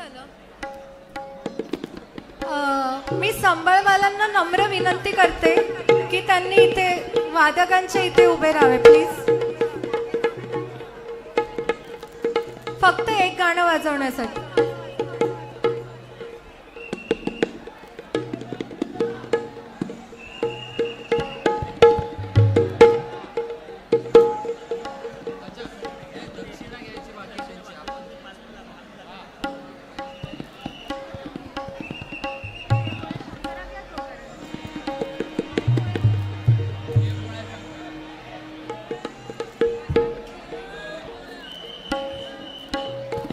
झालं? मी संबळवाल्यांना नम्र विनंती करते की त्यांनी इथे वादकांच्या इथे उभे राहावे प्लीज फक्त एक गाणं वाजवण्यासाठी.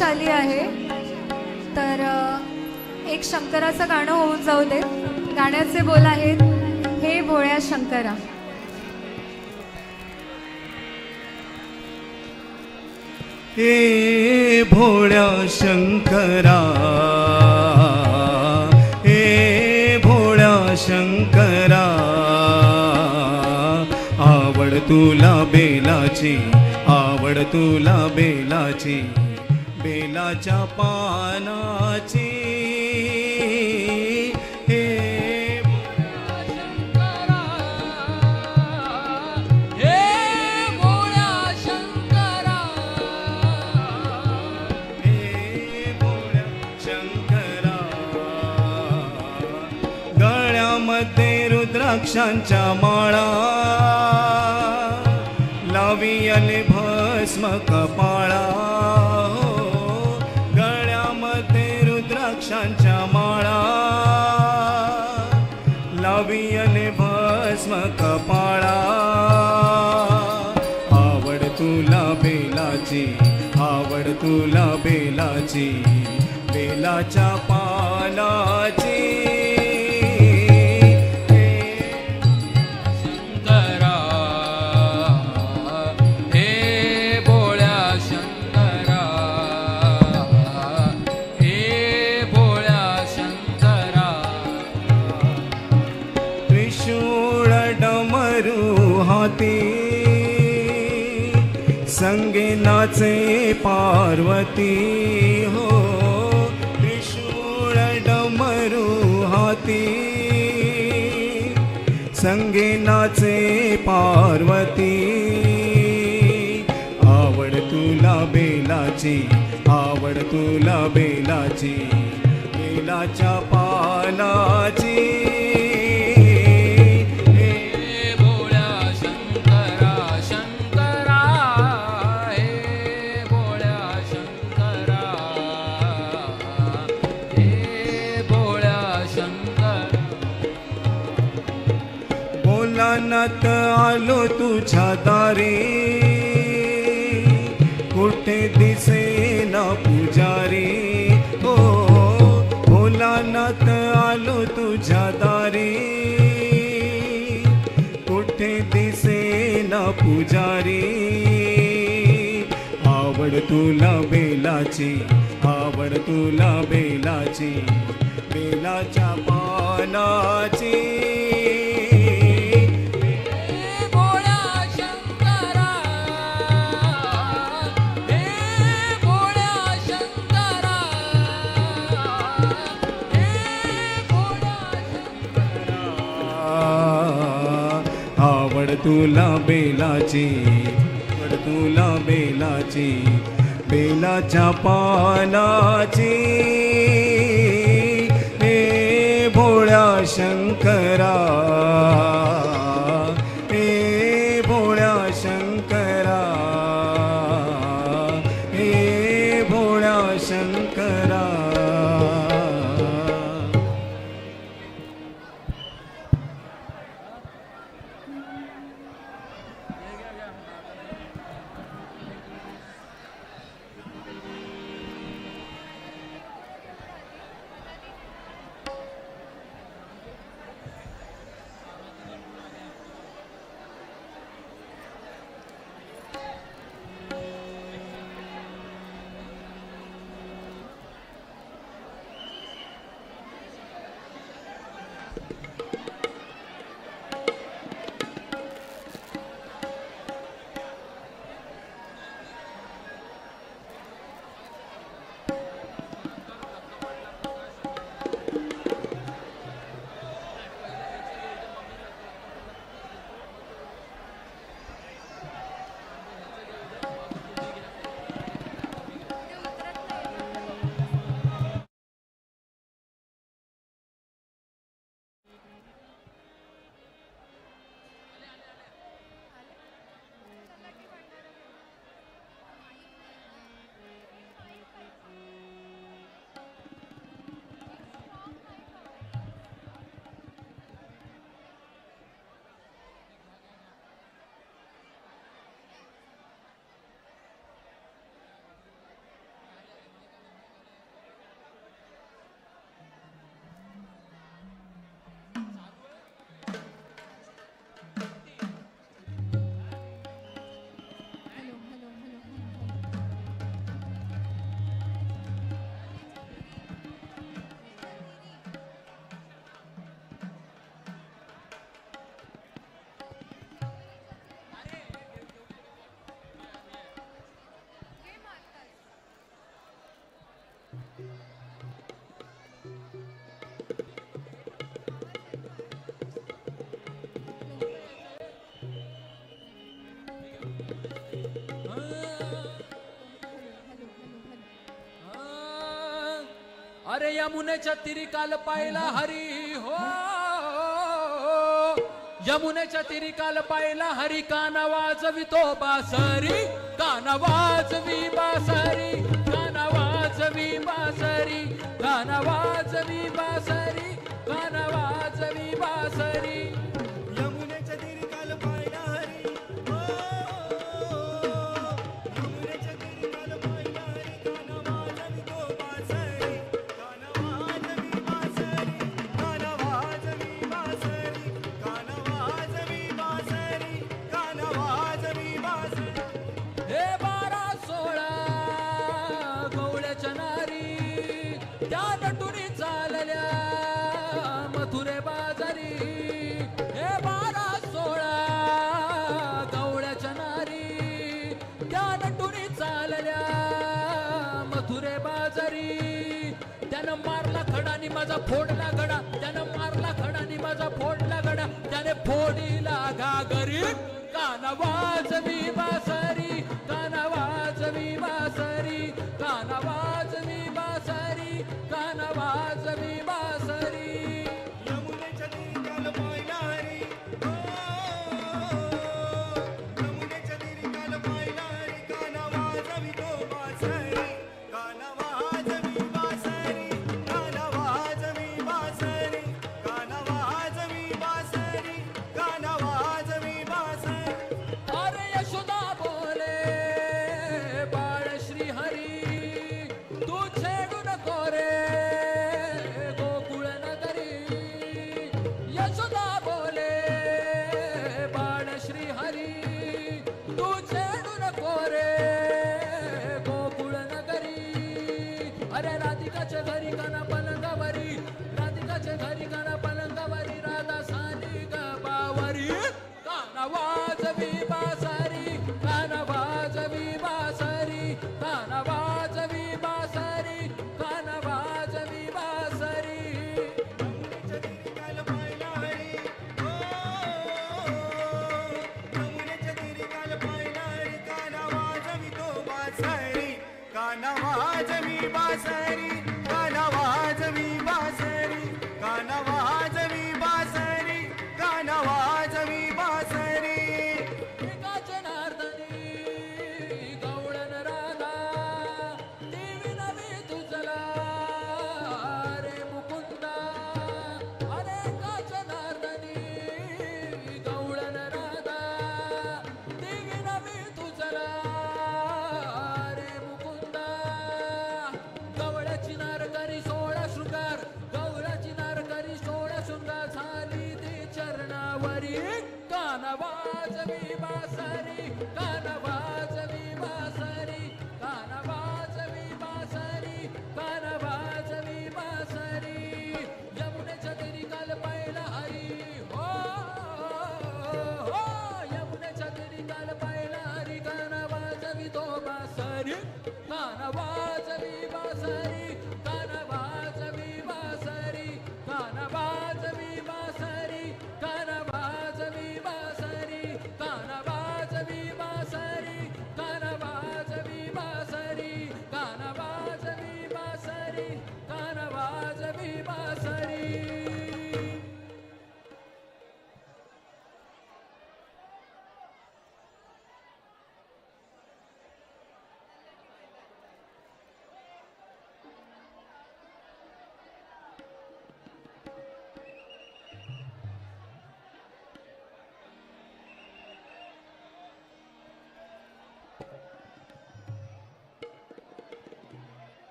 Yash आली आहे. तर एक शंकराचं गाणं होऊन जाऊ दे. गाण्याचे बोल आहेत हे भोळ्या शंकरा. हे भोळ्या शंकरा. हे भोळ्या शंकरा. आवड तुला बेलाची आवड तुला बेलाची. बेलाच्या पानाची. हे हे भोळ्या शंकरा. गळ्यामध्ये रुद्राक्षांच्या माळा. डमरू संगे नाचे पार्वती हो त्रिशूळ डमरू हाती संगे नाचे पार्वती आवड तुला बेलाची आवड तुला बेलाची बेलाच्या पानाची. बोलानात आलो तुझ्या दारी. कुठे दिसे ना पुजारी. ओ बोलानात आलो तुझ्या दारी. कुठे दिसे ना पुजारी. आवड तुला बेलाची आवड तुला बेलाची बेलाच्या पानाची. तुला बेलाची आवड तुला बेलाची बेलाच्या पानाची. हे भोळ्या शंकरा हे भोळ्या शंकरा हे भोळ्या शंकरा. अरे यमुनेच्या तिरी काल पाहिला हरी हो. यमुनेच्या तिरी काल पाहिला हरी काना वाजवितो बासरी कानवाज वि बासरी कानवाज वि बासरी. त्यानं मारला खडा आणि माझा फोडला गडा. त्यानं मारला खडा आणि माझा फोडला गडा. त्याने फोडीला घागरी. कानावाज मी बासरी. कानावाज मी बासरी. कानावाज मी बासरी. कानावाज say. Tanava, Tanava, Tanava, Tanava, Tanava, Tanava, Tanava,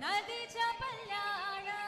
नदी च पल्याण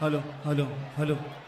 hello hello hello